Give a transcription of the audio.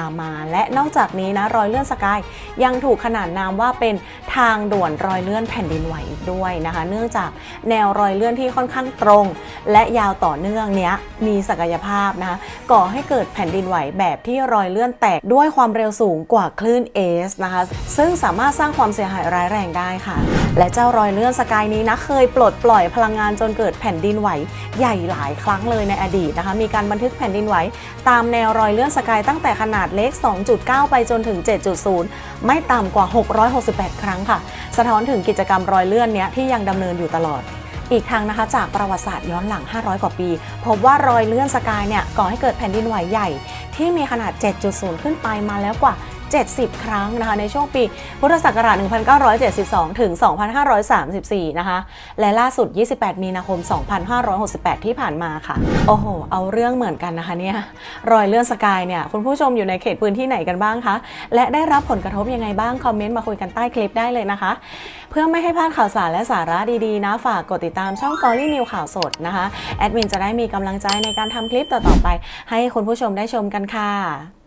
ตามมาและนอกจากนี้นะรอยเลื่อนสกายยังถูกขนานนามว่าเป็นทางด่วนรอยเลื่อนแผ่นดินไหวอีกด้วยนะคะ เนื่องจากแนวรอยเลื่อนที่ค่อนข้างตรง และยาวต่อเนื่องเนี้ยมีศักยภาพนะคะก่อให้เกิดแผ่นดินไหวแบบที่รอยเลื่อนแตกด้วยความเร็วสูงกว่าคลื่นเอสนะคะ ซึ่งสามารถสร้างความเสียหายร้ายแรงได้ค่ะ และเจ้ารอยเลื่อนสกายนี้นะเคยปลดปล่อยพลังงานจนเกิดแผ่นดินไหวใหญ่หลายครั้งเลยในอดีตนะคะ มีการบันทึกแผ่นดินไหวตามแนวรอยเลื่อนสกายตั้งแต่ขนาดเล็ก 2.9 ไปจนถึง 7.0 ไม่ต่ำกว่า 668 ครั้งค่ะ สะท้อนถึงกิจกรรมรอยเลื่อนเนี้ยที่ยังดำเนินอยู่ตลอด อีกทางนะคะจากประวัติศาสตร์ย้อนหลัง 500 กว่าปี พบว่ารอยเลื่อนสกายเนี่ยก่อให้เกิดแผ่นดินไหวใหญ่ ที่มีขนาด 7.0 ขึ้นไปมาแล้วกว่า 70 ครั้งนะคะในช่วงปีพุทธศักราช 1972 ถึง 2534 นะคะ และล่าสุด 28 มีนาคม 2568 ที่ผ่านมาค่ะ โอ้โห เอาเรื่องเหมือนกันนะคะเนี่ย รอยเลื่อนสกายเนี่ย คุณผู้ชมอยู่ในเขตพื้นที่ไหนกันบ้างคะ และได้รับผลกระทบยังไงบ้าง คอมเมนต์มาคุยกันใต้คลิปได้เลยนะคะ เพื่อไม่ให้พลาดข่าวสารและสาระดีๆนะ ฝากกดติดตามช่องกอรี่นิวข่าวสดนะคะ แอดมินจะได้มีกำลังใจในการทำคลิปต่อๆไป ให้คุณผู้ชมได้ชมกันค่ะ